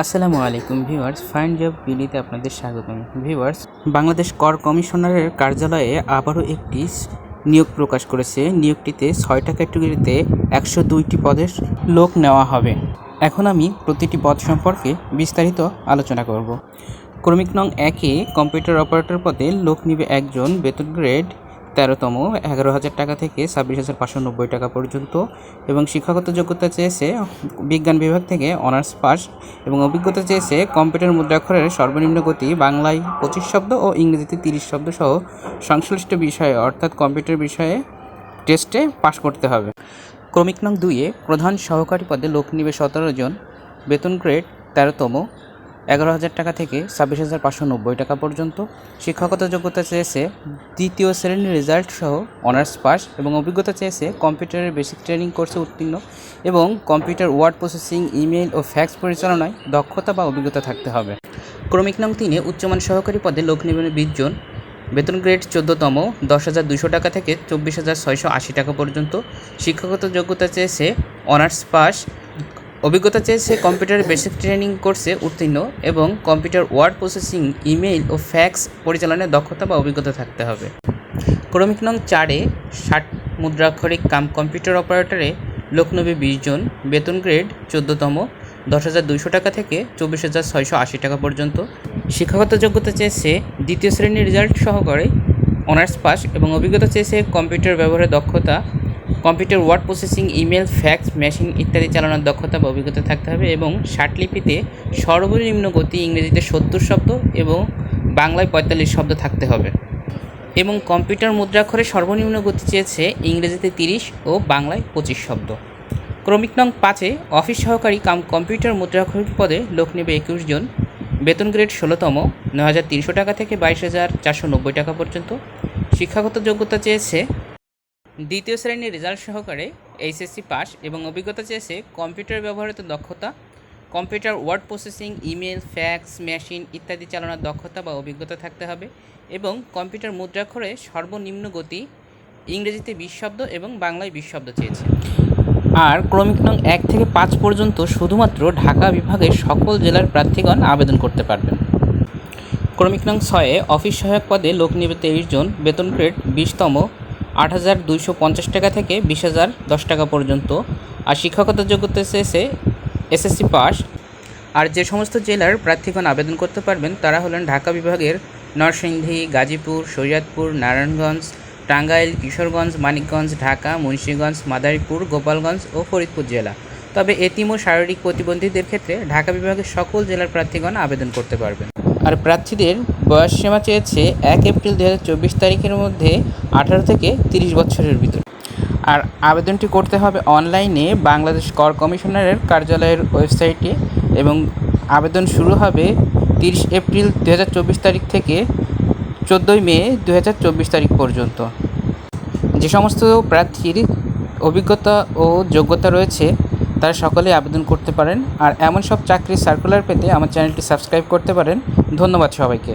আসসালামু আলাইকুম viewers, fine job বিলিতে আপনাদের স্বাগতম। ভিউয়ার্স, বাংলাদেশ কর কমিশনারের কার্যালয়ে আবারও একটি নিয়োগ প্রকাশ করেছে। নিয়োগটিতে ছয়টা ক্যাটেগরিতে একশো দুইটি পদের লোক নেওয়া হবে। এখন আমি প্রতিটি পদ সম্পর্কে বিস্তারিত আলোচনা করব। ক্রমিক নং একে কম্পিউটার অপারেটর পদে লোক নিবে একজন, বেতন গ্রেড তেরোতম, এগারো হাজার টাকা থেকে ছাব্বিশ হাজার পাঁচশো নব্বই টাকা পর্যন্ত। এবং শিক্ষাগত যোগ্যতা চেয়েছে বিজ্ঞান বিভাগ থেকে অনার্স পাস এবং অভিজ্ঞতা চেয়েছে কম্পিউটার মুদ্রাক্ষরের সর্বনিম্ন গতি বাংলায় পঁচিশ শব্দ ও ইংরেজিতে তিরিশ শব্দ সহ সংশ্লিষ্ট বিষয়ে, অর্থাৎ কম্পিউটার বিষয়ে টেস্টে পাশ করতে হবে। ক্রমিক নং দুইয়ে প্রধান সহকারী পদে লোক নিবে সতেরো জন। বেতন গ্রেড তেরোতম। এগারো হাজার টাকা থেকে ছাব্বিশ হাজার পাঁচশো নব্বই টাকা পর্যন্ত। শিক্ষাগত যোগ্যতা চেয়েছে দ্বিতীয় শ্রেণির রেজাল্ট সহ অনার্স পাস এবং অভিজ্ঞতা চেয়েছে কম্পিউটারের বেসিক ট্রেনিং কোর্সে উত্তীর্ণ এবং কম্পিউটার ওয়ার্ড প্রসেসিং ইমেল ও ফ্যাক্স পরিচালনায় দক্ষতা বা অভিজ্ঞতা থাকতে হবে। ক্রমিক নং তিনে উচ্চমান সহকারী পদে লোক নিবেন বিশ জন। বেতন গ্রেড চোদ্দোতম, দশ হাজার দুশো টাকা থেকে চব্বিশ হাজার ছয়শো আশি টাকা পর্যন্ত। শিক্ষাগত যোগ্যতা চেয়েছে অনার্স পাস অভিজ্ঞতা চেয়েছে কম্পিউটার বেসিক ট্রেনিং কোর্সে উত্তীর্ণ এবং কম্পিউটার ওয়ার্ড প্রসেসিং, ইমেইল ও ফ্যাক্স পরিচালনায় দক্ষতা বা অভিজ্ঞতা থাকতে হবে। ক্রমিক নং চারে, ষাট মুদ্রাক্ষরিক কাম কম্পিউটার অপারেটরে লোকনবী বিশ জন, বেতন গ্রেড চোদ্দোতম, দশ হাজার দুইশো টাকা থেকে চব্বিশ হাজার ছয়শো আশি টাকা পর্যন্ত। শিক্ষাগত যোগ্যতা চেয়েছে দ্বিতীয় শ্রেণির রেজাল্ট সহকারে অনার্স পাস এবং অভিজ্ঞতা চেয়েছে কম্পিউটার ব্যবহারের দক্ষতা computer word processing, email, fax, machine ইত্যাদি চালানোর দক্ষতা বা অভিজ্ঞতা থাকতে হবে এবং ষাটলিপিতে সর্বনিম্ন গতি ইংরেজিতে সত্তর শব্দ এবং বাংলায় পঁয়তাল্লিশ শব্দ থাকতে হবে। এবং কম্পিউটার মুদ্রাক্ষরে সর্বনিম্ন গতি চেয়েছে ইংরেজিতে তিরিশ ও বাংলায় পঁচিশ শব্দ। ক্রমিক নং পাঁচে অফিস সহকারী কাম কম্পিউটার মুদ্রাক্ষরিক পদে লোক নেবে একুশ জন। বেতন গ্রেড ষোলোতম, নয় হাজার তিনশো টাকা থেকে বাইশ হাজার চারশো নব্বই টাকা পর্যন্ত। শিক্ষাগত যোগ্যতা চেয়েছে দ্বিতীয় শ্রেণির রেজাল্ট সহকারে এইচএসসি পাস এবং অভিজ্ঞতা চেয়েছে কম্পিউটার ব্যবহৃত দক্ষতা, computer word processing, email, fax, machine ইত্যাদি চালানোর দক্ষতা বা অভিজ্ঞতা থাকতে হবে এবং কম্পিউটার মুদ্রাক্ষরে সর্বনিম্ন গতি ইংরেজিতে বিশ শব্দ এবং বাংলায় বিশ শব্দ চেয়েছে। আর ক্রমিক নং এক থেকে পাঁচ পর্যন্ত শুধুমাত্র ঢাকা বিভাগের সকল জেলার প্রার্থীগণ আবেদন করতে পারবেন। ক্রমিক নং ছয়ে অফিস সহায়ক পদে লোক নিবে তেইশ জন, বেতন গ্রেড বিশতম আট হাজার দুইশো পঞ্চাশ টাকা থেকে বিশ হাজার দশ টাকা পর্যন্ত। আর শিক্ষাগত যোগ্যতা চেয়েছে এসএসসি পাস। আর যে সমস্ত জেলার প্রার্থীগণ আবেদন করতে পারবেন, তারা হলেন ঢাকা বিভাগের নরসিংদী, গাজীপুর শরীয়তপুর নারায়ণগঞ্জ, টাঙ্গাইল, কিশোরগঞ্জ, মানিকগঞ্জ, ঢাকা, মুন্সীগঞ্জ, মাদারীপুর, গোপালগঞ্জ ও ফরিদপুর জেলা। তবে এতিম ও শারীরিক প্রতিবন্ধীদের ক্ষেত্রে ঢাকা বিভাগের সকল জেলার প্রার্থীগণ আবেদন করতে পারবেন। আর প্রার্থীদের বয়স সীমা চেয়েছে এক এপ্রিল দু তারিখের মধ্যে আঠারো থেকে তিরিশ বছরের ভিতর। আর আবেদনটি করতে হবে অনলাইনে বাংলাদেশ কর কমিশনারের কার্যালয়ের ওয়েবসাইটে এবং আবেদন শুরু হবে তিরিশ এপ্রিল দু তারিখ থেকে চোদ্দোই মে দু তারিখ পর্যন্ত। যে সমস্ত প্রার্থীর অভিজ্ঞতা ও যোগ্যতা রয়েছে তারা সকলেই আবেদন করতে পারেন। আর এমন সব চাকরির সার্কুলার পেতে আমার চ্যানেলটি সাবস্ক্রাইব করতে পারেন। ধন্যবাদ সবাইকে।